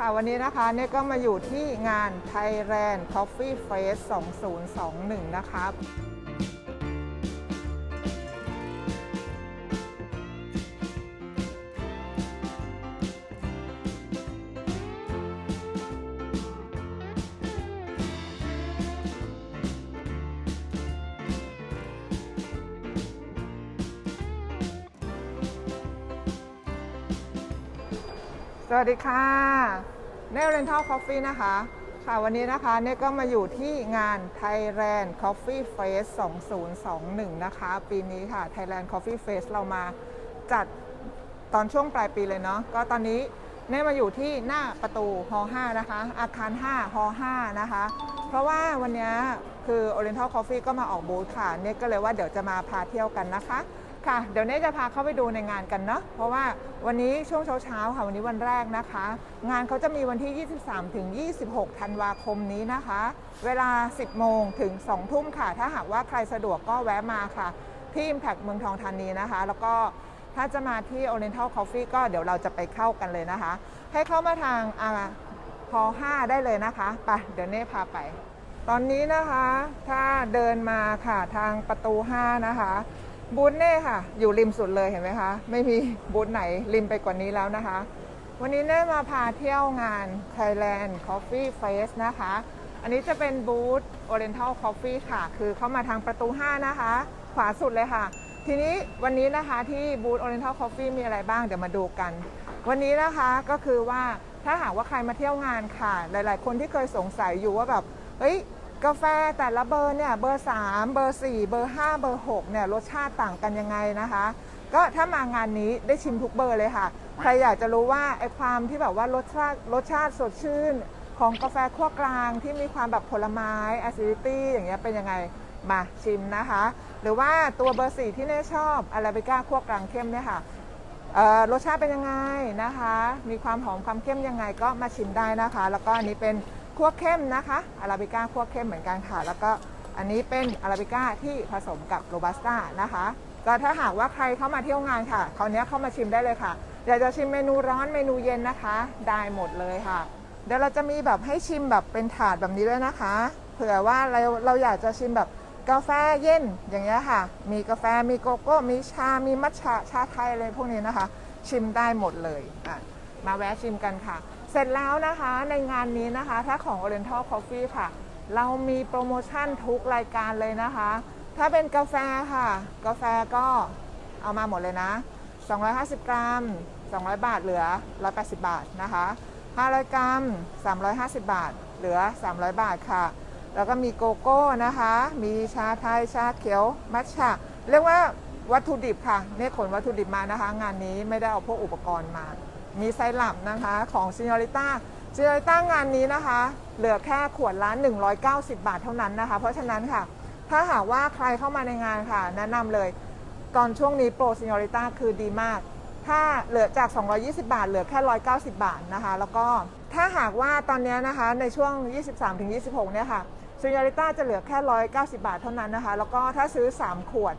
ค่ะวันนี้นะคะเนี่ยก็มาอยู่ที่งาน Thailand Coffee Fest 2021 นะครั สวัสดีค่ะเน r เรนทัลคอฟฟี่นะคะ ค่ะวันนี้นะคะเน่ก็มาอยู่ที่งาน Thailand Coffee Fest 2021 นะคะ ปีนี้ค่ะ Thailand Coffee Fest เรามาจัดตอนช่วงปลายปีเลยเนาะก็ตอนนี้เน่มาอยู่ที่หน้าประตูฮอ5นะคะ อาคาร 5ฮอ5นะคะ เพราะว่าวันนี้คือ Oriental Coffee ก็มาออกบูธค่ะ เน่ก็เลยว่าเดี๋ยวจะมาพาเที่ยวกันนะคะ ค่ะ เดี๋ยวเน่จะพาเข้าไปดูในงานกันเนาะ เพราะว่าวันนี้ช่วงเช้าๆค่ะวันนี้วันแรกนะคะ งานเขาจะมีวันที่ 23 ถึง 26 ธันวาคมนี้นะคะ เวลา 10 โมงถึง 2 ทุ่มค่ะ ถ้าหากว่าใครสะดวกก็แวะมาค่ะ ที่ Impact เมืองทองธานีนะคะ แล้วก็ถ้าจะมาที่ Oriental Coffee ก็เดี๋ยวเราจะไปเข้ากันเลยนะคะ ให้เข้ามาทางพอ5ได้เลยนะคะ ไป เดี๋ยวเน่พาไป ตอนนี้นะคะ ถ้าเดินมาค่ะทางประตู 5 นะคะ บูธเน่ค่ะ อยู่ริมสุดเลยเห็นไหมคะ ไม่มีบูธไหนริมไปกว่านี้แล้วนะคะ วันนี้เน่มาพาเที่ยวงาน Thailand Coffee Fest นะคะ อันนี้จะเป็นบูธ Oriental Coffee ค่ะ คือเข้ามาทางประตู 5 นะคะ ขวาสุดเลยค่ะ ทีนี้วันนี้นะคะที่บูธ Oriental Coffee มีอะไรบ้างเดี๋ยวมาดูกัน วันนี้นะคะก็คือว่าถ้าหากว่าใครมาเที่ยวงานค่ะ หลาย ๆ คนที่เคยสงสัยอยู่ว่าแบบเฮ้ย กาแฟแต่ละเบอร์เนี่ยเบอร์ 3 เบอร์ 4 เบอร์ 5 เบอร์ 6 เนี่ยรสชาติต่างกันยังไงนะคะ ก็ถ้ามางานนี้ได้ชิมทุกเบอร์เลยค่ะ ใครอยากจะรู้ว่าไอ้ความที่แบบว่ารสชาติรสชาติสดชื่น ของกาแฟขั้วกลางที่มีความแบบผลไม้ acidity อย่างเงี้ยเป็นยังไงมาชิมนะคะ หรือว่าตัวเบอร์4ที่เน่ชอบอาราบิก้าขั้วกลางเข้มเนี่ยค่ะรสชาติเป็นยังไงนะคะ มีความหอมความเข้มยังไงก็มาชิมได้นะคะ แล้วก็อันนี้เป็น คั่วเข้มนะคะอาราบิก้าคั่วเข้มเหมือนกันค่ะ แล้วก็อันนี้เป็นอาราบิก้าที่ผสมกับโรบัสต้านะคะก็ถ้าหากว่าใครเข้ามาเที่ยวงานค่ะคราวนี้เข้ามาชิมได้เลยค่ะอยากจะชิมเมนูร้อนเมนูเย็นนะคะ ได้หมดเลยค่ะ เดี๋ยวเราจะมีแบบให้ชิมแบบเป็นถาดแบบนี้ด้วยนะคะ เผื่อว่าเราเราอยากจะชิมแบบกาแฟเย็นอย่างเงี้ยค่ะ มีกาแฟมีโกโก้ มีชา มีมัทฉะชาไทยอะไรพวกนี้นะคะ ชิมได้หมดเลยอะมาแวะชิมกันค่ะ เสร็จแล้วนะคะในงานนี้นะคะถ้าของ Oriental Coffee ค่ะ เรามีโปรโมชั่นทุกรายการเลยนะคะ ถ้าเป็นกาแฟค่ะ กาแฟก็เอามาหมดเลยนะ 250 กรัม 200 บาทเหลือ 180 บาทนะคะ500 กรัม 350 บาท เหลือ 300 บาทค่ะ แล้วก็มีโกโก้นะคะ มีชาไทย ชาเขียว มัทฉะ เรียกว่าวัตถุดิบค่ะเนี่ยขนวัตถุดิบมานะคะ งานนี้ไม่ได้เอาพวกอุปกรณ์มา มีไซรัปนะคะของซิ n อริต้าซิ n อริต้างานนี้นะคะ เหลือแค่ขวดละ190 บาทเท่านั้นนะคะ เพราะฉะนั้นค่ะ ถ้าหากว่าใครเข้ามาในงานค่ะ แนะนำเลย ตอนช่วงนี้โปรซิ n อริต้าคือดีมาก ถ้าเหลือจาก 220 บาท เหลือแค่ 190 บาทนะคะ แล้วก็ถ้าหากว่าตอนนี้นะคะในช่วง 23-26 เนี่ยค่ะซินอริต้าจะเหลือแค่ 190 บาทเท่านั้นนะคะ แล้วก็ถ้าซื้อ 3 ขวด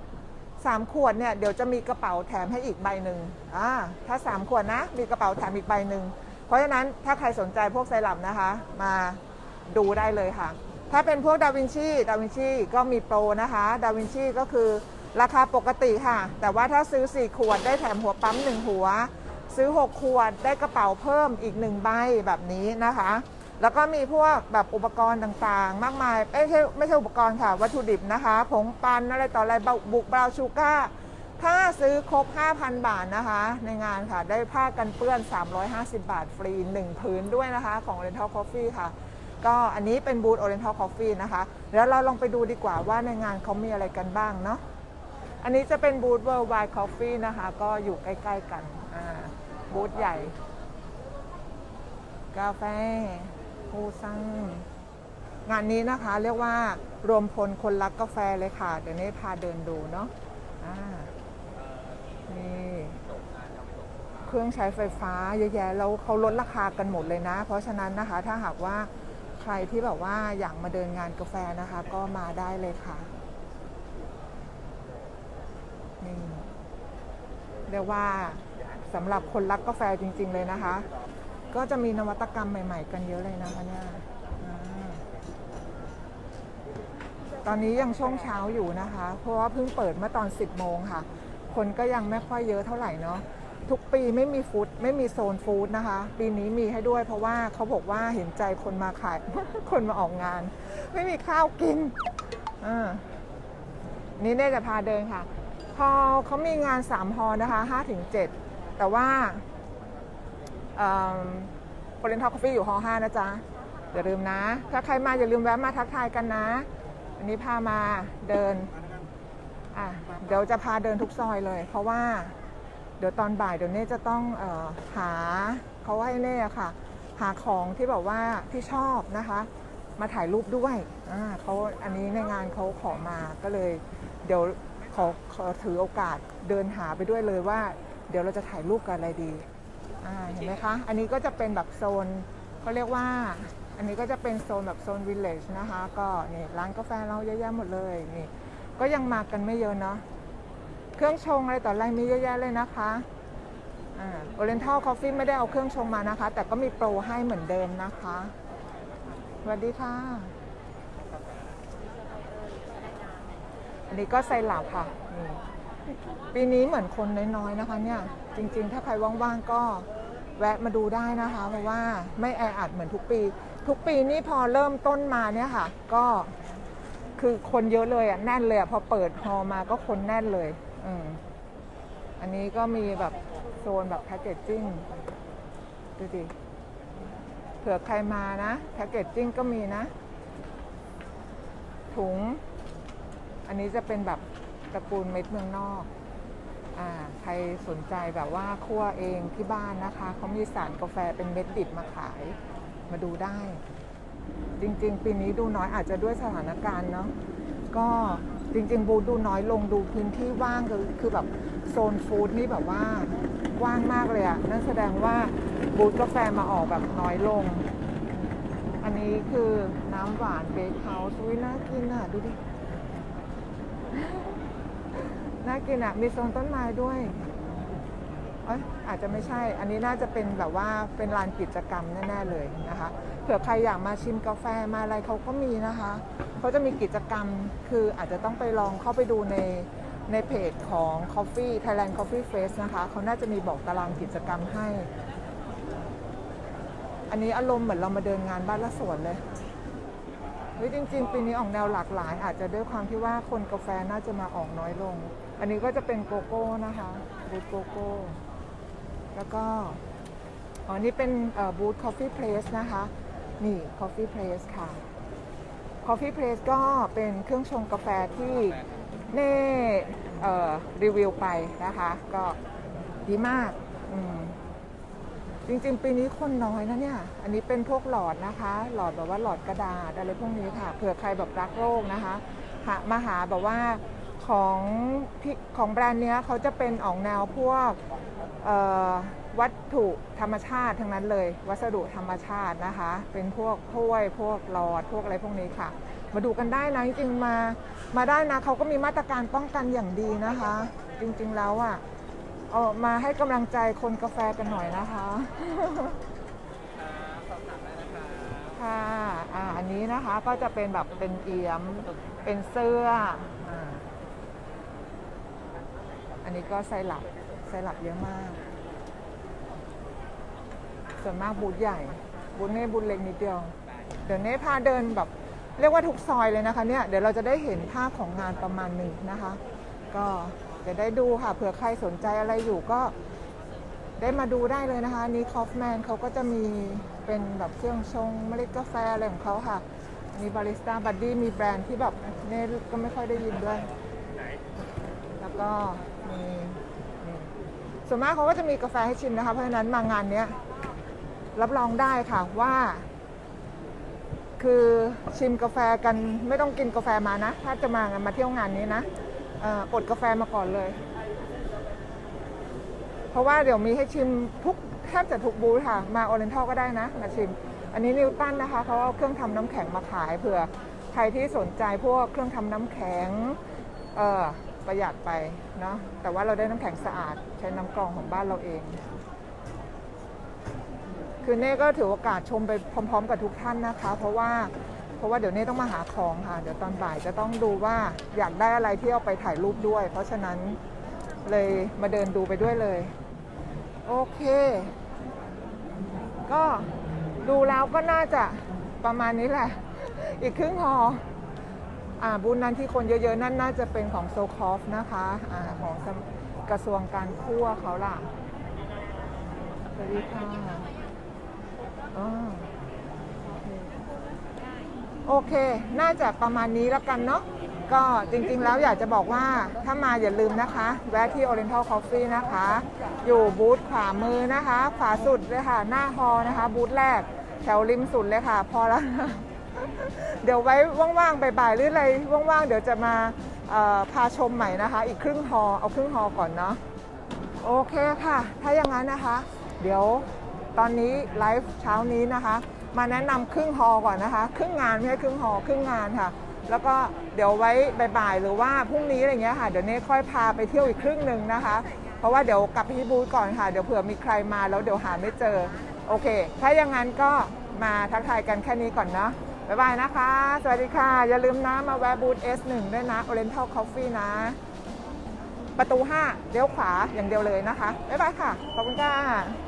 3ขวดเนี่ยเดี๋ยวจะมีกระเป๋าแถมให้อีกใบหนึ่งอ่าถ้า3ขวดนะมีกระเป๋าแถมอีกใบหนึ่งเพราะฉะนั้นถ้าใครสนใจพวกไซรัปนะคะ มาดูได้เลยค่ะ ถ้าเป็นพวกดาวินชีดาวินชีก็มีโปรนะคะ ดาวินชีก็คือราคาปกติค่ะ แต่ว่าถ้าซื้อ 4 ขวดได้แถมหัวปั๊ม 1 หัว ซื้อ 6 ขวดได้กระเป๋าเพิ่มอีก 1 ใบแบบนี้นะคะ แล้วก็มีพวกแบบอุปกรณ์ต่างๆ มากมายไม่ใช่ไม่ใช่อุปกรณ์ค่ะ วัตถุดิบนะคะผงปันอะไรต่ออะไรบุกบราวน์ชูการ์ถ้าซื้อครบ 5,000 บาทนะคะ ในงานค่ะ ได้ผ้ากันเปื้อน 350 บาทฟรี1ผืนด้วยนะคะ ของ Oriental Coffee ค่ะ ก็อันนี้เป็นบูธ Oriental Coffee นะคะเดี๋ยวเราลองไปดูดีกว่าว่าในงานเขามีอะไรกันบ้างเนาะอันนี้จะเป็นบูธ Worldwide Coffee นะคะ ก็อยู่ใกล้ ๆ กันอ่าบูธใหญ่ กาแฟ ฮูซังงานนี้นะคะเรียกว่ารวมพลคนรักกาแฟเลยค่ะ เดี๋ยวนี้พาเดินดูเนาะนี่เครื่องใช้ไฟฟ้าเยอะแยะแล้วเขาลดราคากันหมดเลยนะ เพราะฉะนั้นนะคะถ้าหากว่าใครที่แบบว่าอยากมาเดินงานกาแฟนะคะ ก็มาได้เลยค่ะนี่เรียกว่าสำหรับคนรักกาแฟจริง ๆ เลยนะคะ ก็จะมีนวัตกรรมใหม่ ๆ กันเยอะเลยนะคะเนี่ยอ่าตอนนี้ยังช่วงเช้าอยู่นะคะ เพราะว่าเพิ่งเปิดเมื่อตอน 10 โมงค่ะ คนก็ยังไม่ค่อยเยอะเท่าไหร่เนาะ ทุกปีไม่มีฟู้ดไม่มีโซนฟู้ดนะคะ ปีนี้มีให้ด้วยเพราะว่าเขาบอกว่าเห็นใจคนมาขาย คนมาออกงาน ไม่มีข้าวกินอ่านี่เน่จะพาเดินค่ะ พอเขามีงาน3ฮอลนะคะ5ถึง7แต่ว่า โอเรนทัลคอฟฟี่อยู่ฮอลล์5นะจ๊ะอย่าลืมนะ ถ้าใครมาอย่าลืมแวะมาทักทายกันนะอันนี้พามาเดินอะเดี๋ยวจะพาเดินทุกซอยเลย เพราะว่าเดี๋ยวตอนบ่ายเดี๋ยวเน่จะต้องออหาเขาให้เน่ค่ะ หาของที่แบบว่าที่ชอบนะคะ มาถ่ายรูปด้วยอ่าเขาอันนี้ในงานเขาขอมาก็เลย เดี๋ยวขอขอถือโอกาสเดินหาไปด้วยเลยว่า เดี๋ยวเราจะถ่ายรูปกันอะไรดี อ่าเห็นไหมคะ อันนี้ก็จะเป็นแบบโซนเขาเรียกว่า อันนี้ก็จะเป็นโซนแบบโซนวิลเลจนะคะ ก็นี่ร้านกาแฟเราเยอะแยะหมดเลยนี่ ก็ยังมากันไม่เยอะเนาะ เครื่องชงอะไรต่ออะไรมีเยอะแยะเลยนะคะอ่า Oriental Coffee ไม่ได้เอาเครื่องชงมานะคะ แต่ก็มีโปรให้เหมือนเดิมนะคะสวัสดีค่ะ อันนี้ก็ไซรัปค่ะนี่ ปีนี้เหมือนคนน้อยๆนะคะเนี่ยจริงๆ ถ้าใครว่างๆก็แวะมาดูได้นะคะเพราะว่าไม่แออัดเหมือนทุกปี ทุกปีนี่พอเริ่มต้นมาเนี่ยค่ะ ก็คือคนเยอะเลยอะแน่นเลยอะพอเปิดฮอลล์มาก็คนแน่นเลยอืมอันนี้ก็มีแบบโซนแบบแพคเกจจิ้งดูดิเผื่อใครมานะแพคเกจจิ้งก็มีนะ ถุง อันนี้จะเป็นแบบ ตระกูลเม็ดเมืองนอกอ่าใครสนใจแบบว่าคั่วเองที่บ้านนะคะเขามีสารกาแฟเป็นเม็ดดิบมาขายมาดูได้ จริงๆ ปีนี้ดูน้อยอาจจะด้วยสถานการณ์เนาะก็จริงๆ บูดูน้อยลงดูพื้นที่ว่างคือคือแบบโซนฟู้ดนี่แบบว่าว่างมากเลยอะนั่นแสดงว่าบูธกาแฟมาออกแบบน้อยลง อันนี้คือน้ำหวานเบคเฮาส์อุ้ยน่ากินอะดูดิ น่ากินอะมีโซนต้นไม้ด้วยเอยอาจจะไม่ใช่ อันนี้น่าจะเป็นแบบว่าเป็นลานกิจกรรมแน่ๆเลยนะคะ เผื่อใครอยากมาชิมกาแฟมาอะไรเขาก็มีนะคะ เขาจะมีกิจกรรม คืออาจจะต้องไปลองเข้าไปดูในในเพจของ Coffee Thailand Coffee Fest นะคะ เขาน่าจะมีบอกตารางกิจกรรมให้ อันนี้อารมณ์เหมือนเรามาเดินงานบ้านละสวนเลยเฮ้ยจริง ๆ ปีนี้ออกแนวหลากหลาย อาจจะด้วยความที่ว่าคนกาแฟน่าจะมาออกน้อยลง อันนี้ก็จะเป็นโกโก้นะคะบูธโกโก้ แล้วก็อ๋อนี่เป็นบูธ Coffee Place นะคะ นี่ Coffee Place ค่ะ Coffee Place ก็เป็นเครื่องชงกาแฟที่เน่รีวิวไปนะคะ ก็ดีมากจริงๆ ปีนี้คนน้อยนะเนี่ย อันนี้เป็นพวกหลอดนะคะ หลอดแบบว่าหลอดกระดาษอะไรพวกนี้ค่ะ เผื่อใครแบบรักโลกนะคะหามาหาแบบว่า ของพิของแบรนด์เนี้ยเขาจะเป็นออกแนวพวกวัตถุธรรมชาติทั้งนั้นเลย วัสดุธรรมชาตินะคะ เป็นพวกถ้วยพวกหลอดพวกอะไรพวกนี้ค่ะ มาดูกันได้นะจริงมามาได้นะเขาก็มีมาตรการป้องกันอย่างดีนะคะ จริงๆแล้วอะเออมาให้กำลังใจคนกาแฟกันหน่อยนะคะค่ะอ่าอันนี้นะคะก็จะเป็นแบบเป็นเอี่ยม เป็นเสื้อ อันนี้ก็ไซรัปไซรัปเยอะมาก ส่วนมากบูธใหญ่ บูธเน่บูธเล็กนิดเดียว เดี๋ยวเน่พาเดินแบบ เรียกว่าทุกซอยเลยนะคะเนี่ย เดี๋ยวเราจะได้เห็นภาพของงานประมาณหนึ่งนะคะ ก็จะได้ดูค่ะ เผื่อใครสนใจอะไรอยู่ก็ได้มาดูได้เลยนะคะนนี้คอฟแมนเขาก็จะมีเป็นแบบเครื่องชงเมล็ดกาแฟอะไรของเขาค่ะอันนี้บาริสต้าบัดดี้มีแบรนด์ที่แบบเน่ก็ไม่ค่อยได้ยินด้วย ก็มีส่วนมากเขาก็จะมีกาแฟให้ชิมนะคะ เพราะฉะนั้นมางานเนี้ยรับรองได้ค่ะว่า คือชิมกาแฟกันไม่ต้องกินกาแฟมานะ ถ้าจะมางานมาเที่ยวงานนี้นะอดกาแฟมาก่อนเลย เพราะว่าเดี๋ยวมีให้ชิมทุกแทบจะทุกบูธค่ะ มาโอเรนทัลก็ได้นะมาชิม อันนี้นิวตันนะคะเขาเอาเครื่องทำน้ำแข็งมาขายเผื่อใครที่สนใจพวกเครื่องทำน้ำแข็งเออ ประหยัดไปเนาะแต่ว่าเราได้น้ำแข็งสะอาดใช้น้ำกรองของบ้านเราเอง คือเน่ก็ถือโอกาสชมไปพร้อม ๆ กับทุกท่านนะคะ เพราะว่าเพราะว่าเดี๋ยวเน่ต้องมาหาของค่ะ เดี๋ยวตอนบ่ายจะต้องดูว่าอยากได้อะไรที่เอาไปถ่ายรูปด้วย เพราะฉะนั้นเลยมาเดินดูไปด้วยเลย โอเค ก็ดูแล้วก็น่าจะประมาณนี้แหละ อีกครึ่งหอ บุญนั้นที่คนเยอะๆ นั่นน่าจะเป็นของโซคอฟนะคะอ่าของกระทรวงการคั่วเขาล่ะ สวัสดีค่ะโอเค น่าจะประมาณนี้แล้วกันเนาะ ก็จริงๆแล้วอยากจะบอกว่าถ้ามาอย่าลืมนะคะ แวะที่ Oriental Coffee นะคะ อยู่บูธขวามือนะคะ ขวาสุดเลยค่ะ หน้าฮอนะคะ บูธแรกแถวริมสุดเลยค่ะ พอแล้ว เดี๋ยวไว้ว่างๆบ่ายๆหรืออะไรว่างๆ เดี๋ยวจะมาพาชมใหม่นะคะ อีกครึ่งฮอเอาครึ่งฮอก่อนเนาะโอเคค่ะ ถ้าอย่างนั้นนะคะ เดี๋ยวตอนนี้ไลฟ์เช้านี้นะคะ มาแนะนำครึ่งฮอก่อนนะคะ ครึ่งงานไม่ใช่ครึ่งฮอครึ่งงานค่ะ แล้วก็เดี๋ยวไว้บ่ายๆหรือว่าพรุ่งนี้อะไรเงี้ยค่ะเดี๋ยวเน่ค่อยพาไปเที่ยวอีกครึ่งหนึ่งนะคะ เพราะว่าเดี๋ยวกลับไปที่บูธก่อนค่ะเดี๋ยวเผื่อมีใครมาแล้วเดี๋ยวหาไม่เจอโอเค ถ้าอย่างนั้นก็มาทักทายกันแค่นี้ก่อนเนาะ บ๊ายบายนะคะ สวัสดีค่ะ อย่าลืมนะ มาแวะบูธ S1 ด้วยนะ Oriental Coffee นะ ประตู 5 เลี้ยวขวาอย่างเดียวเลยนะคะ บ๊ายบายค่ะ ขอบคุณค่ะ